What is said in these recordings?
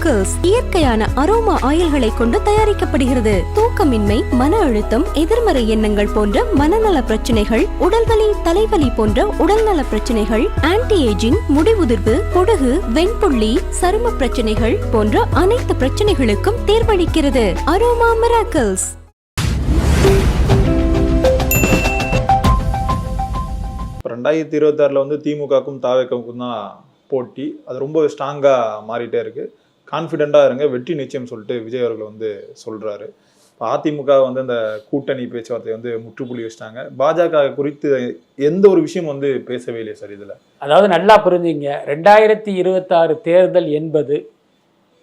Aroma இயற்கையான aroma ஆயில்களை கொண்டு தயாரிக்கப்படுகிறது. தூக்கமின்மை மன அழுத்தம் எதிர்மறை எண்ணங்கள் போன்ற மனநல பிரச்சனைகள் உடல்வலி தலைவலி போன்ற உடல்நல பிரச்சனைகள் ஆன்டி ஏஜிங் முடிவுதிர்வு பொடுகு வெண்புள்ளி சரும பிரச்சனைகள் போன்ற அனைத்து பிரச்சனைகளுக்கும் தேர்வளிக்கிறது. அரோமா மிராக்கிள்ஸ் ரெண்டாயிரத்தி இருபத்தாறில் வந்து திமுகக்கும் தாவேக்காவுக்கும் தான் போட்டி. அது ரொம்ப ஸ்ட்ராங்காக மாறிட்டே இருக்கு. கான்ஃபிடெண்ட்டாக இருங்க. வெற்றி நிச்சயம் சொல்லிட்டு விஜய் அவர்கள் வந்து சொல்கிறாரு அதிமுக வந்து அந்த கூட்டணி பேச்சுவார்த்தை வந்து முற்றுப்புள்ளி வச்சிட்டாங்க. பாஜக குறித்து எந்த ஒரு விஷயம் வந்து பேசவே இல்லையே சார் இதில். அதாவது நல்லா புரிஞ்சுங்க. ரெண்டாயிரத்தி இருபத்தாறு தேர்தல் என்பது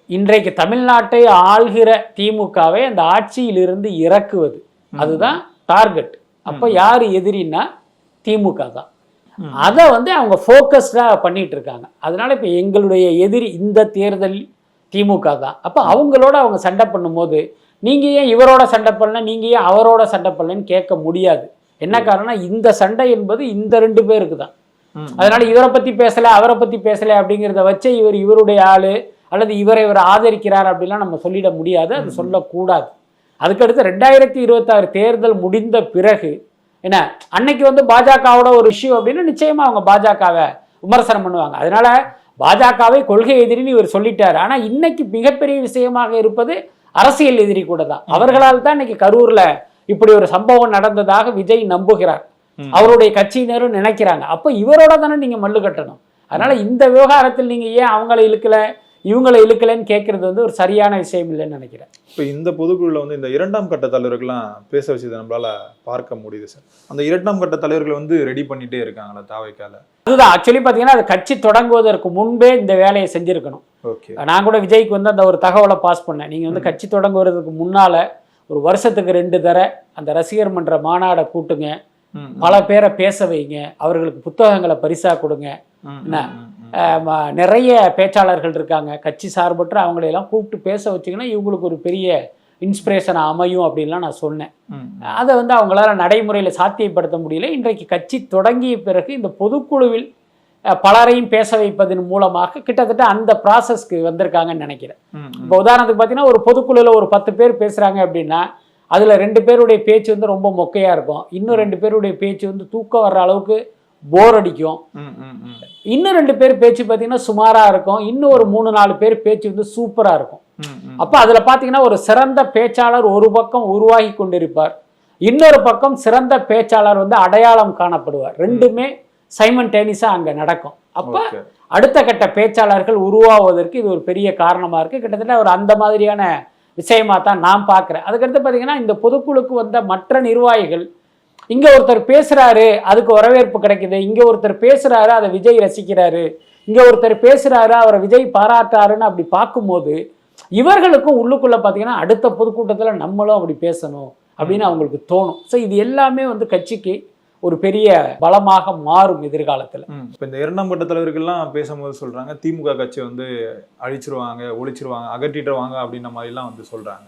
இன்றைக்கு தமிழ்நாட்டை ஆள்கிற திமுகவை அந்த ஆட்சியிலிருந்து இறக்குவது. அதுதான் டார்கெட் அப்போ யார் எதிரின்னா திமுக தான். அதை வந்து அவங்க ஃபோக்கஸ்டாக பண்ணிட்டு இருக்காங்க. அதனால இப்போ எங்களுடைய எதிரி இந்த தேர்தல் திமுக தான். அப்போ அவங்களோட அவங்க சண்டை பண்ணும்போது நீங்கள் ஏன் இவரோட சண்டை பண்ணல நீங்கள் ஏன் அவரோட சண்டை பண்ணலன்னு கேட்க முடியாது. என்ன காரணம் இந்த சண்டை என்பது இந்த ரெண்டு பேருக்கு தான். அதனால இவரை பத்தி பேசல அவரை பத்தி பேசல அப்படிங்கிறத வச்சு இவர் இவருடைய ஆளு அல்லது இவரை இவர் ஆதரிக்கிறார் அப்படிலாம் நம்ம சொல்லிட முடியாது அது சொல்லக்கூடாது. அதுக்கடுத்து ரெண்டாயிரத்தி இருபத்தாறு தேர்தல் முடிந்த பிறகு என்ன அன்னைக்கு வந்து பாஜகவோட ஒரு இஷ்யூ அப்படின்னு நிச்சயமா அவங்க பாஜகவை விமர்சனம் பண்ணுவாங்க. அதனால பாஜகவை கொள்கை எதிரின்னு இவர் சொல்லிட்டாரு. ஆனா இன்னைக்கு மிகப்பெரிய விஷயமாக இருப்பது அரசியல் எதிரி கூட தான். அவர்களால் தான் இன்னைக்கு கரூர்ல இப்படி ஒரு சம்பவம் நடந்ததாக விஜய் நம்புகிறார். அவருடைய கட்சியினரும் நினைக்கிறாங்க. அப்போ இவரோட தானே நீங்க மல்லு கட்டணும். அதனால இந்த விவகாரத்தில் நீங்க ஏன் அவங்கள இழுக்கல? இவங்களை இழுக்கலன்னு கேட்கறது வந்து ஒரு சரியான விஷயம் இல்லைன்னு நினைக்கிறேன். இப்போ இந்த பொதுக்குழுல வந்து இந்த இரண்டாம் கட்ட தலைவர்கள்லாம் பேச வச்சதை நம்மளால பார்க்க முடியுது சார். அந்த இரண்டாம் கட்ட தலைவர்கள் வந்து ரெடி பண்ணிட்டே இருக்காங்களா தாவைக்கால? அதுதான். ஆக்சுவலி பார்த்தீங்கன்னா அது கட்சி தொடங்குவதற்கு முன்பே இந்த வேலையை செஞ்சிருக்கணும். ஓகே. நான் கூட விஜய்க்கு வந்து அந்த ஒரு தகவலை பாஸ் பண்ணேன். நீங்கள் வந்து கட்சி தொடங்குவதற்கு முன்னால் ஒரு வருஷத்துக்கு ரெண்டு தர அந்த ரசிகர் மன்ற மாநாடை கூட்டுங்க. பல பேரை பேச வைங்க. அவர்களுக்கு புத்தகங்களை பரிசா கொடுங்க. என்ன? நிறைய பேச்சாளர்கள் இருக்காங்க. கட்சி சார்பற்ற அவங்களையெல்லாம் கூப்பிட்டு பேச வச்சிங்கன்னா இவங்களுக்கு ஒரு பெரிய இன்ஸ்பிரேஷன் அமையும் அப்படின்லாம் நான் சொன்னேன். அதை வந்து அவங்களால நடைமுறையில் சாத்தியப்படுத்த முடியல. இன்றைக்கு கட்சி தொடங்கிய பிறகு இந்த பொதுக்குழுவில் பலரையும் பேச வைப்பதன் மூலமாக கிட்டத்தட்ட அந்த ப்ராசஸ்க்கு வந்திருக்காங்கன்னு நினைக்கிறேன். இப்போ உதாரணத்துக்கு பார்த்தீங்கன்னா ஒரு பொதுக்குழுவில் ஒரு பத்து பேர் பேசுகிறாங்க அப்படின்னா அதில் ரெண்டு பேருடைய பேச்சு வந்து ரொம்ப மொக்கையாக இருக்கும். இன்னும் ரெண்டு பேருடைய பேச்சு வந்து தூக்கம் வர்ற அளவுக்கு போர் அடிக்கும். இன்னும் ரெண்டு பேர் பேச்சு பார்த்தீங்கன்னா சுமாராக இருக்கும். இன்னும் ஒரு மூணு நாலு பேர் பேச்சு வந்து சூப்பராக இருக்கும். அப்போ அதில் பார்த்தீங்கன்னா ஒரு சிறந்த பேச்சாளர் ஒரு பக்கம் உருவாகி கொண்டிருப்பார். இன்னொரு பக்கம் சிறந்த பேச்சாளர் வந்து அடையாளம் காணப்படுவார். ரெண்டுமே சைமன் டேனிஸாக அங்கே நடக்கும். அப்போ அடுத்த கட்ட பேச்சாளர்கள் உருவாவதற்கு இது ஒரு பெரிய காரணமாக இருக்குது கிட்டத்தட்ட ஒரு அந்த மாதிரியான விஷயமா தான் நான் பார்க்குறேன். அதுக்கடுத்து பார்த்தீங்கன்னா இந்த பொதுக்குழுக்கு வந்த மற்ற நிர்வாகிகள் இங்கே ஒருத்தர் பேசுகிறாரு அதுக்கு வரவேற்பு கிடைக்குது. இங்கே ஒருத்தர் பேசுகிறாரு அதை விஜய் ரசிக்கிறாரு. இங்கே ஒருத்தர் பேசுகிறாரு அவரை விஜய் பாராட்டாருன்னு அப்படி பார்க்கும்போது இவர்களுக்கும் உள்ளுக்குள்ளே பார்த்தீங்கன்னா அடுத்த பொதுக்கூட்டத்தில் நம்மளும் அப்படி பேசணும் அப்படின்னு அவங்களுக்கு தோணும். ஸோ இது எல்லாமே வந்து கட்சிக்கு ஒரு பெரிய பலமாக மாறும் எதிர்காலத்தில். இப்போ இந்த இரண்டாம் கட்ட தலைவர்கள்லாம் பேசும்போது சொல்றாங்க திமுக கட்சி வந்து அழிச்சிருவாங்க ஒழிச்சிருவாங்க அகற்றிட்டுருவாங்க அப்படின்ற மாதிரிலாம் வந்து சொல்றாங்க.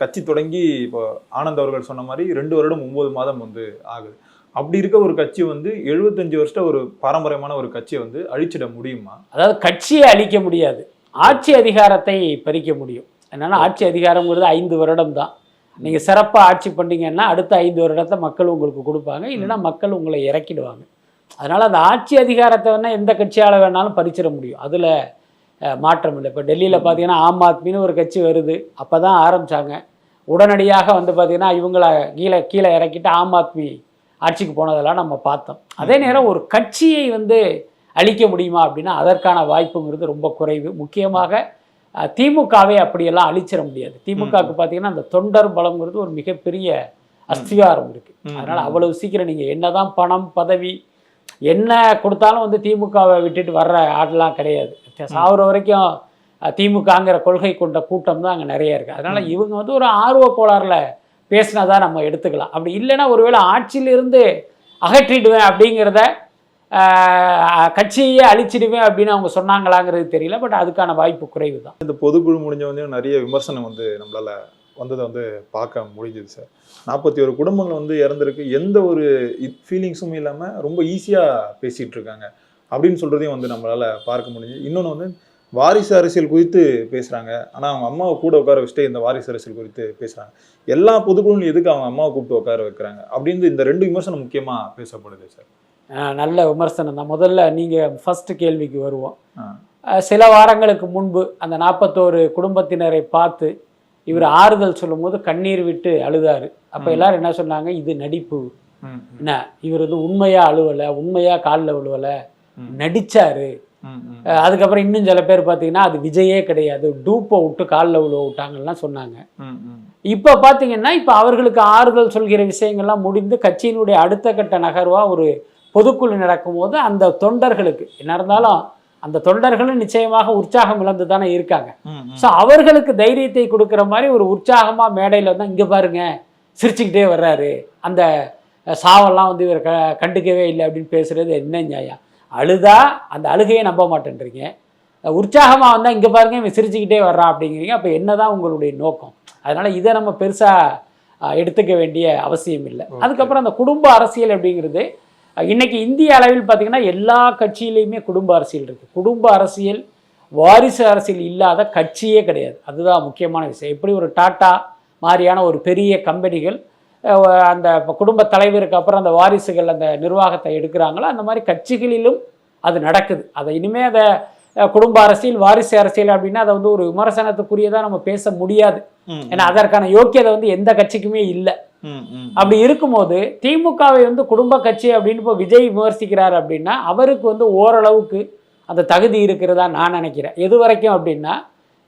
கட்சி தொடங்கி இப்போ ஆனந்த் அவர்கள் சொன்ன மாதிரி ரெண்டு வருடம் ஒன்பது மாதம் வந்து ஆகுது. அப்படி இருக்க ஒரு கட்சி வந்து எழுபத்தஞ்சு வருஷத்த ஒரு பாரம்பரியமான ஒரு கட்சியை வந்து அழிச்சிட முடியுமா? அதாவது கட்சியை அழிக்க முடியாது. ஆட்சி அதிகாரத்தை பறிக்க முடியும். என்னன்னா ஆட்சி அதிகாரங்கிறது ஐந்து வருடம் தான். நீங்கள் சிறப்பாக ஆட்சி பண்ணீங்கன்னா அடுத்த ஐந்து வருடத்தை மக்கள் உங்களுக்கு கொடுப்பாங்க. இல்லைன்னா மக்கள் உங்களை இறக்கிடுவாங்க. அதனால் அந்த ஆட்சி அதிகாரத்தை வேணால் எந்த கட்சியால் வேணாலும் பறிச்சிட முடியும். அதில் மாற்றம் இல்லை. இப்போ டெல்லியில் பார்த்தீங்கன்னா ஆம் ஆத்மின்னு ஒரு கட்சி வருது. அப்போ தான் ஆரம்பித்தாங்க உடனடியாக வந்து பார்த்தீங்கன்னா இவங்கள கீழே கீழே இறக்கிட்டு ஆம் ஆத்மி ஆட்சிக்கு போனதெல்லாம் நம்ம பார்த்தோம். அதே நேரம் ஒரு கட்சியை வந்து அழிக்க முடியுமா அப்படின்னா அதற்கான வாய்ப்புங்கிறது ரொம்ப குறைவு. முக்கியமாக திமுகவை அப்படியெல்லாம் அழிச்சிட முடியாது. திமுகவுக்கு பார்த்தீங்கன்னா அந்த தொண்டர் பலம்ங்கிறது ஒரு மிகப்பெரிய அஸ்திவாரம் இருக்கு. ம். அதனால அவ்வளவு சீக்கிரம் நீங்க என்னதான் பணம் பதவி என்ன கொடுத்தாலும் வந்து திமுகவை விட்டுட்டு வர்ற ஆடெல்லாம் கிடையாது. சாகுற வரைக்கும் திமுகங்கிற கொள்கை கொண்ட கூட்டம் தான் அங்கே நிறைய இருக்கு. அதனால இவங்க வந்து ஒரு ஆர்வ கோளாறுல பேசினதா நம்ம எடுத்துக்கலாம். அப்படி இல்லைன்னா ஒருவேளை ஆட்சியிலிருந்து அகற்றிடுவேன் அப்படிங்கிறத ஆஹ், கட்சியே அழிச்சிடுவேன் அப்படின்னு அவங்க சொன்னாங்களாங்கிறது தெரியல. பட் அதுக்கான வாய்ப்பு குறைவு தான் இந்த பொதுக்குழு முடிஞ்ச வந்து நிறைய விமர்சனம் வந்து நம்மளால வந்ததை வந்து பார்க்க முடிஞ்சுது சார். நாற்பத்தி ஒரு குடும்பங்கள் வந்து இறந்துருக்கு. எந்த ஒரு ஃபீலிங்ஸும் இல்லாமல் ரொம்ப ஈஸியாக பேசிகிட்டு இருக்காங்க அப்படின்னு சொல்கிறதையும் வந்து நம்மளால் பார்க்க முடிஞ்சு. இன்னொன்று வந்து வாரிசு அரசியல் குறித்து பேசுறாங்க. ஆனா அவங்க அம்மாவை கூட உட்கார வச்சுட்டு இந்த வாரிசு அரசியல் குறித்து பேசுறாங்க. எல்லா பொதுக்குழுவும் எதுக்கு அவங்க அம்மாவை கூப்பிட்டு உட்கார வைக்கிறாங்க? அப்படின்னு இந்த ரெண்டு விமர்சனம் முக்கியமா பேசப்படுது சார். நல்ல விமர்சனம் தான். முதல்ல நீங்கள் ஃபர்ஸ்ட் கேள்விக்கு வருவோம். சில வாரங்களுக்கு முன்பு அந்த நாற்பத்தோரு குடும்பத்தினரை பார்த்து இவர் ஆறுதல் சொல்லும்போது கண்ணீர் விட்டு அழுதாரு. அப்போ எல்லாரும் என்ன சொன்னாங்க? இது நடிப்பு. என்ன? இவர் வந்து உண்மையா அழுவலை உண்மையா காலில் விழுவலை. நடிச்சாரு. அதுக்கப்புறம் இன்னும் சில பேர் பார்த்தீங்கன்னா அது விஜயே கிடையாது. டூப்பை விட்டு காலில் விழுவ விட்டாங்கலாம் சொன்னாங்க. இப்போ பார்த்தீங்கன்னா இப்போ அவர்களுக்கு ஆறுதல் சொல்கிற விஷயங்கள்லாம் முடிந்து கட்சியினுடைய அடுத்த கட்ட நகர்வா ஒரு பொதுக்குழு நடக்கும்போது அந்த தொண்டர்களுக்கு என்ன இருந்தாலும் அந்த தொண்டர்களும் நிச்சயமாக உற்சாகம் இழந்து தானே இருக்காங்க. ஸோ அவர்களுக்கு தைரியத்தை கொடுக்குற மாதிரி ஒரு உற்சாகமாக மேடையில் வந்து இங்கே பாருங்க சிரிச்சுக்கிட்டே வர்றாரு. அந்த சாவெல்லாம் வந்து இவர் க கண்டுக்கவே இல்லை அப்படின்னு பேசுறது என்ன நியாயம்? அழுதா அந்த அழுகையை நம்ப மாட்டேன்றீங்க. உற்சாகமாக வந்தால் இங்கே பாருங்க இவன் சிரிச்சுக்கிட்டே வர்றான் அப்படிங்கிறீங்க. அப்போ என்னதான் உங்களுடைய நோக்கம்? அதனால் இதை நம்ம பெருசாக எடுத்துக்க வேண்டிய அவசியம் இல்லை. அதுக்கப்புறம் அந்த குடும்ப அரசியல் அப்படிங்கிறது இன்றைக்கி இந்திய அளவில் பார்த்தீங்கன்னா எல்லா கட்சியிலையுமே குடும்ப அரசியல் இருக்குது குடும்ப அரசியல் வாரிசு அரசியல் இல்லாத கட்சியே கிடையாது. அதுதான் முக்கியமான விஷயம். எப்படி ஒரு டாட்டா மாதிரியான ஒரு பெரிய கம்பெனிகள் அந்த குடும்ப தலைவருக்கு அப்புறம் அந்த வாரிசுகள் அந்த நிர்வாகத்தை எடுக்கிறாங்களோ அந்த மாதிரி கட்சிகளிலும் அது நடக்குது. அதை இனிமேல் அதை குடும்ப அரசியல் வாரிசு அரசியல் அப்படின்னா அதை வந்து ஒரு விமர்சனத்துக்குரியதாக நம்ம பேச முடியாது. ஏன்னா அதற்கான யோக்கியதை வந்து எந்த கட்சிக்குமே இல்லை. அப்படி இருக்கும்போது திமுகவை வந்து குடும்ப கட்சி அப்படின்னு இப்போ விஜய் விமர்சிக்கிறார் அப்படின்னா அவருக்கு வந்து ஓரளவுக்கு அந்த தகுதி இருக்கிறதா நான் நினைக்கிறேன். எது வரைக்கும் அப்படின்னா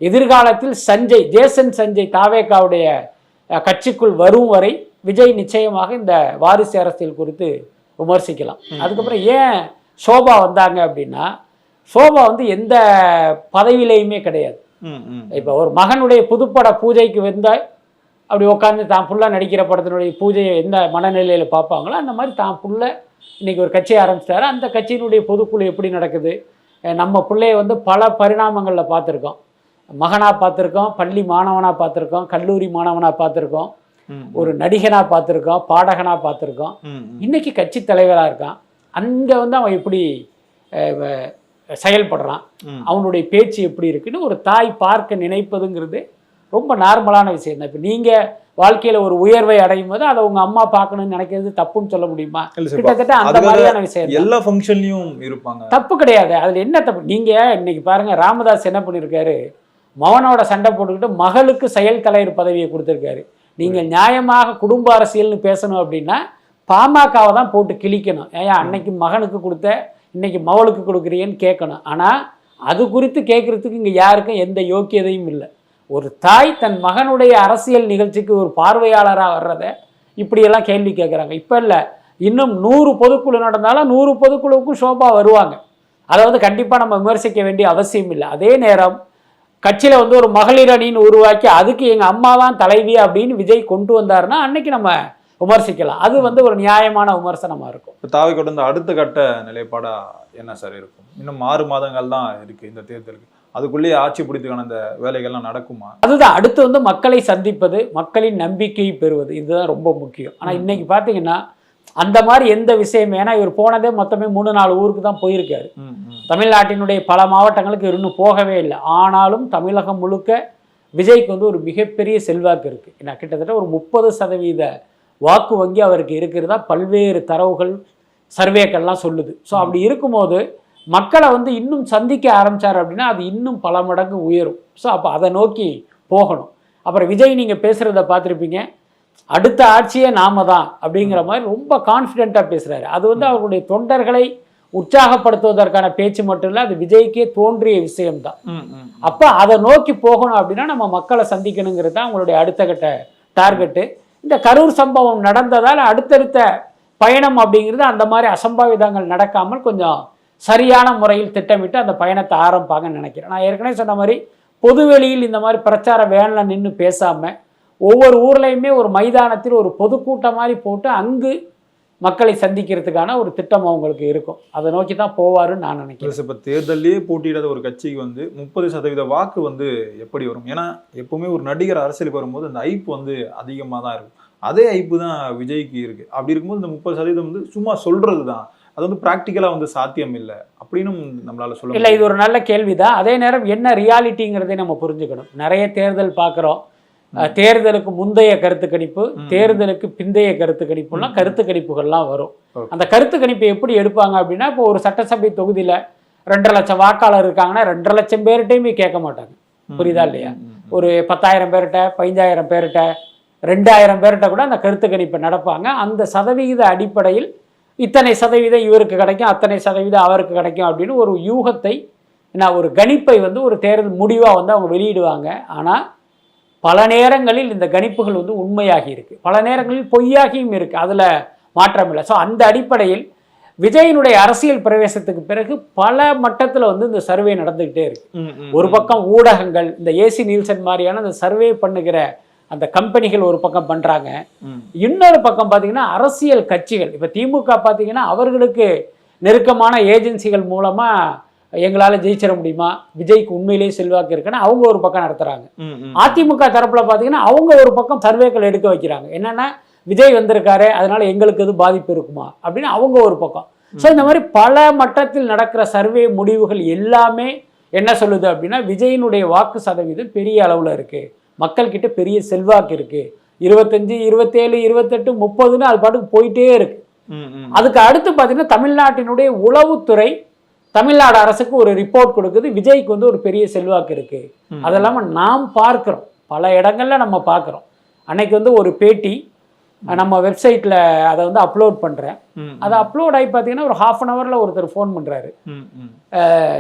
எதிர்காலத்தில் சஞ்சய் ஜேசன் சஞ்சய் தாவேக்காவுடைய கட்சிக்குள் வரும் வரை விஜய் நிச்சயமாக இந்த வாரிசு அரசியல் குறித்து விமர்சிக்கலாம். அதுக்கப்புறம் ஏன் சோபா வந்தாங்க அப்படின்னா சோபா வந்து எந்த பதவியிலையுமே கிடையாது. இப்போ ஒரு மகனுடைய புதுப்பட பூஜைக்கு வந்தால் அப்படி உட்காந்து தான் புள்ள நடிக்கிற படத்தினுடைய பூஜையை எந்த மனநிலையில் பார்ப்பாங்களோ அந்த மாதிரி தான் புள்ள இன்னைக்கு ஒரு கட்சி ஆரம்பிச்சிட்டாரு. அந்த கட்சியினுடைய பொதுக்குழு எப்படி நடக்குது? நம்ம பிள்ளைய வந்து பல பரிணாமங்களில் பார்த்துருக்கோம். மகனாக பார்த்துருக்கோம் பள்ளி மாணவனாக பார்த்துருக்கோம் கல்லூரி மாணவனாக பார்த்துருக்கோம் ஒரு நடிகனாக பார்த்துருக்கோம் பாடகனாக பார்த்துருக்கோம். இன்னைக்கு கட்சி தலைவராக இருக்கான். அங்கே வந்து அவன் எப்படி செயல்படுறான். அவனுடைய பேச்சு எப்படி இருக்குன்னு ஒரு தாய் பார்க்க நினைப்பதுங்கிறது ரொம்ப நார்மலான விஷயம் தான். இப்போ நீங்கள் வாழ்க்கையில் ஒரு உயர்வை அடையும் போது அதை உங்கள் அம்மா பார்க்கணும்னு நினைக்கிறது தப்புன்னு சொல்ல முடியுமா? கிட்டத்தட்ட அந்த மாதிரியான விஷயம். எல்லா ஃபங்க்ஷன்லயும் இருப்பாங்க. தப்பு கிடையாது. அதில் என்ன தப்பு? நீங்கள் இன்னைக்கு பாருங்க ராமதாஸ் என்ன பண்ணியிருக்காரு மகனோட சண்டை போட்டுக்கிட்டு மகளுக்கு செயல் தலைவர் பதவியை கொடுத்துருக்காரு. நீங்கள் நியாயமாக குடும்ப அரசியல்னு பேசணும் அப்படின்னா பாமகவை தான் போட்டு கிழிக்கணும். ஏன்? அன்னைக்கு மகனுக்கு கொடுத்த இன்றைக்கி மவளுக்கு கொடுக்குறியன்னு கேட்கணும். ஆனால் அது குறித்து கேட்குறதுக்கு இங்கே யாருக்கும் எந்த யோக்கியதையும் இல்லை. ஒரு தாய் தன் மகனுடைய அரசியல் நிகழ்ச்சிக்கு ஒரு பார்வையாளராக வர்றத இப்படியெல்லாம் கேள்வி கேட்குறாங்க. இப்போ இல்லை இன்னும் நூறு பொதுக்குழு நடந்தாலும் நூறு பொதுக்குழுவுக்கும் ஷோபா வருவாங்க. அதை வந்து கண்டிப்பாக நம்ம விமர்சிக்க வேண்டிய அவசியம் இல்லை. அதே நேரம் கட்சியில் வந்து ஒரு மகளிர் அணின்னு உருவாக்கி அதுக்கு எங்கள் அம்மா தான் தலைவி அப்படின்னு விஜய் கொண்டு வந்தாருன்னா அன்னைக்கு நம்ம விமர்சிக்கலாம் அது வந்து ஒரு நியாயமான விமர்சனமாக இருக்கும். இப்போ தாவை கொண்டு அடுத்த கட்ட நிலைப்பாடா என்ன சார் இருக்கும்? இன்னும் ஆறு மாதங்கள் தான் இருக்கு இந்த தேர்தலுக்கு. அதுக்குள்ளேயே ஆட்சி பிடித்துக்கான அந்த வேலைகள்லாம் நடக்குமா? அதுதான். அடுத்து வந்து மக்களை சந்திப்பது மக்களின் நம்பிக்கையை பெறுவது. இதுதான் ரொம்ப முக்கியம். ஆனால் இன்னைக்கு பார்த்தீங்கன்னா அந்த மாதிரி எந்த விஷயம் ஏன்னா இவர் போனதே மொத்தமே மூணு நாலு ஊருக்கு தான் போயிருக்காரு. தமிழ்நாட்டினுடைய பல மாவட்டங்களுக்கு இவர் இன்னும் போகவே இல்லை. ஆனாலும் தமிழகம் முழுக்க விஜய்க்கு வந்து ஒரு மிகப்பெரிய செல்வாக்கு இருக்குது ஏன்னா கிட்டத்தட்ட ஒரு முப்பது சதவீத வாக்கு வங்கி அவருக்கு இருக்கிறதா பல்வேறு தரவுகள் சர்வேக்கள்லாம் சொல்லுது. ஸோ அப்படி இருக்கும்போது மக்களை வந்து இன்னும் சந்திக்க ஆரம்பிச்சார் அப்படின்னா அது இன்னும் பல மடங்கு உயரும். ஸோ அப்போ அதை நோக்கி போகணும். அப்புறம் விஜய் நீங்கள் பேசுகிறத பார்த்துருப்பீங்க. அடுத்த ஆட்சியே நாம தான் அப்படிங்கிற மாதிரி ரொம்ப கான்ஃபிடென்ட்டாக பேசுகிறாரு அது வந்து அவர்களுடைய தொண்டர்களை உற்சாகப்படுத்துவதற்கான பேச்சு மட்டும் இல்லை அது விஜய்க்கே தோன்றிய விஷயம்தான். அப்போ அதை நோக்கி போகணும் அப்படின்னா நம்ம மக்களை சந்திக்கணுங்கிறது தான் அவங்களுடைய அடுத்த கட்ட டார்கெட்டு. இந்த கரூர் சம்பவம் நடந்ததால் அடுத்தடுத்த பயணம் அப்படிங்கிறது அந்த மாதிரி அசம்பாவிதங்கள் நடக்காமல் கொஞ்சம் சரியான முறையில் திட்டமிட்டு அந்த பயணத்தை ஆரம்பிப்பாங்கன்னு நினைக்கிறேன். நான் ஏற்கனவே சொன்ன மாதிரி பொதுவெளியில் இந்த மாதிரி பிரச்சார வேனில் நின்று பேசாமல் ஒவ்வொரு ஊர்லேயுமே ஒரு மைதானத்தில் ஒரு பொதுக்கூட்டம் மாதிரி போட்டு அங்கு மக்களை சந்திக்கிறதுக்கான ஒரு திட்டம் அவங்களுக்கு இருக்கும். அதை நோக்கி தான் போவாருன்னு நான் நினைக்கிறேன். இப்ப தேர்தல்லையே போட்டியிடாத ஒரு கட்சிக்கு வந்து முப்பது சதவீத வாக்கு வந்து எப்படி வரும்? ஏன்னா எப்பவுமே ஒரு நடிகர் அரசியலுக்கு வரும்போது அந்த ஐப்பு வந்து அதிகமாக தான் இருக்கும். அதே ஐப்பு தான் விஜய்க்கு இருக்கு. அப்படி இருக்கும்போது இந்த முப்பது சதவீதம் வந்து சும்மா சொல்றது தான். அது வந்து ப்ராக்டிக்கலாக வந்து சாத்தியம் இல்லை. அப்படின்னு நம்மளால சொல்ல இல்லை இது ஒரு நல்ல கேள்விதான். அதே நேரம் என்ன ரியாலிட்டிங்கிறதை நம்ம புரிஞ்சுக்கணும். நிறைய தேர்தல் பார்க்குறோம். தேர்தலுக்கு முந்தைய கருத்து கணிப்பு. தேர்தலுக்கு பிந்தைய கருத்து கணிப்புலாம். கருத்து கணிப்புகள்லாம் வரும். அந்த கருத்து கணிப்பை எப்படி எடுப்பாங்க அப்படின்னா இப்போ ஒரு சட்டசபை தொகுதியில் ரெண்டரை லட்சம் வாக்காளர் இருக்காங்கன்னா ரெண்டரை லட்சம் பேர்கிட்டையுமே கேட்க மாட்டாங்க. புரியுதா இல்லையா? ஒரு பத்தாயிரம் பேர்கிட்ட பதினஞ்சாயிரம் பேர்கிட்ட ரெண்டாயிரம் பேர்கிட்ட கூட அந்த கருத்து கணிப்பை நடப்பாங்க. அந்த சதவிகித அடிப்படையில் இத்தனை சதவீதம் இவருக்கு கிடைக்கும் அத்தனை சதவீதம் அவருக்கு கிடைக்கும் அப்படின்னு ஒரு யூகத்தை என்ன ஒரு கணிப்பை வந்து ஒரு தேர்தல் முடிவாக வந்து அவங்க வெளியிடுவாங்க. ஆனால் பல நேரங்களில் இந்த கணிப்புகள் வந்து உண்மையாகி இருக்கு. பல நேரங்களில் பொய்யாகியும் இருக்கு. அதில் மாற்றம் இல்லை ஸோ அந்த அடிப்படையில் விஜயனுடைய அரசியல் பிரவேசத்துக்கு பிறகு பல மட்டத்தில் வந்து இந்த சர்வே நடந்துக்கிட்டே இருக்கு. ஒரு. பக்கம் ஊடகங்கள் இந்த ஏசி நீல்சன் மாதிரியான அந்த சர்வே பண்ணுகிற அந்த கம்பெனிகள் ஒரு பக்கம் பண்றாங்க. ம், இன்னொரு பக்கம் பார்த்தீங்கன்னா அரசியல் கட்சிகள். இப்போ திமுக பார்த்தீங்கன்னா அவர்களுக்கு நெருக்கமான ஏஜென்சிகள் மூலமா எங்களால ஜெயிச்சிட முடியுமா? விஜய்க்கு உண்மையிலேயே செல்வாக்கு இருக்குன்னு அவங்க ஒரு பக்கம் ம். அதிமுக தரப்புல பார்த்தீங்கன்னா அவங்க ஒரு பக்கம் சர்வேக்கள் எடுக்க வைக்கிறாங்க. என்னன்னா விஜய் வந்திருக்காரு அதனால எங்களுக்கு எதுவும் பாதிப்பு இருக்குமா? அப்படின்னு அவங்க ஒரு பக்கம். ஸோ இந்த மாதிரி பல மட்டத்தில் நடக்கிற சர்வே முடிவுகள் எல்லாமே என்ன சொல்லுது அப்படின்னா விஜயினுடைய வாக்கு சதவீதம் பெரிய அளவில் இருக்கு. மக்கள்கிட்ட பெரிய செல்வாக்கு இருக்கு. இருபத்தஞ்சு இருபத்தேழு இருபத்தெட்டு முப்பதுன்னு அது பாட்டுக்கு போயிட்டே இருக்கு. அதுக்கு அடுத்து பார்த்தீங்கன்னா தமிழ்நாட்டினுடைய உளவுத்துறை தமிழ்நாடு அரசுக்கு ஒரு ரிப்போர்ட் கொடுக்குது. விஜய்க்கு வந்து ஒரு பெரிய செல்வாக்கு இருக்கு. ம். அதெல்லாம நாம் பார்க்கிறோம். பல இடங்கள்ல நம்ம பார்க்குறோம். அன்னைக்கு வந்து ஒரு பேட்டி நம்ம வெப்சைட்டில் அதை வந்து அப்லோட் பண்ணுறேன் ம், அது அப்லோட் ஆகி பார்த்தீங்கன்னா ஒரு ஹாஃப் அன் ஹவரில் ஒருத்தர் ஃபோன் பண்ணுறாரு ம்.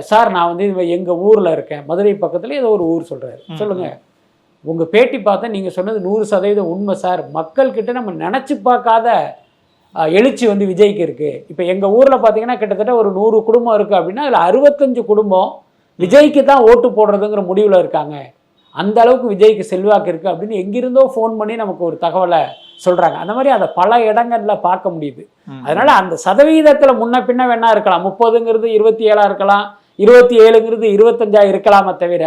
சார் நான் வந்து இது எங்கள் ஊரில் இருக்கேன். மதுரை பக்கத்தில் ஏதோ ஒரு ஊர் சொல்கிறாரு ம், சொல்லுங்கள் உங்கள் பேட்டி பார்த்தா நீங்கள் சொன்னது நூறு சதவீதம் உண்மை சார். மக்கள்கிட்ட நம்ம நினச்சி பார்க்காத எழுச்சி வந்து விஜய்க்கு இருக்குது இப்போ எங்கள் ஊரில் பார்த்தீங்கன்னா கிட்டத்தட்ட ஒரு நூறு குடும்பம் இருக்குது அப்படின்னா அதில் அறுபத்தஞ்சு குடும்பம் விஜய்க்கு தான் ஓட்டு போடுறதுங்கிற முடிவில் இருக்காங்க. அந்த அளவுக்கு விஜய்க்கு செல்வாக்கு இருக்குது அப்படின்னு எங்கிருந்தோ ஃபோன் பண்ணி நமக்கு ஒரு தகவலை சொல்கிறாங்க அந்த மாதிரி அதை பல இடங்கள்ல பார்க்க முடியுது. அதனால அந்த சதவீதத்தில் முன்ன பின்ன வேணா இருக்கலாம். முப்பதுங்கிறது இருபத்தி ஏழா இருக்கலாம். இருபத்தி ஏழுங்கிறது இருபத்தஞ்சா இருக்கலாமே தவிர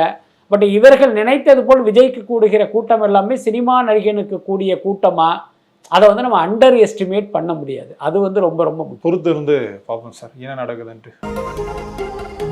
பட் இவர்கள் நினைத்தது போல் விஜய்க்கு கூடுகிற கூட்டம் எல்லாமே சினிமா நடிகனுக்கு கூடிய கூட்டமா அதை வந்து நம்ம அண்டர் எஸ்டிமேட் பண்ண முடியாது. அது வந்து ரொம்ப ரொம்ப பொறுத்து இருந்து பார்ப்போம் சார். என்ன நடக்குதுன்ட்டு.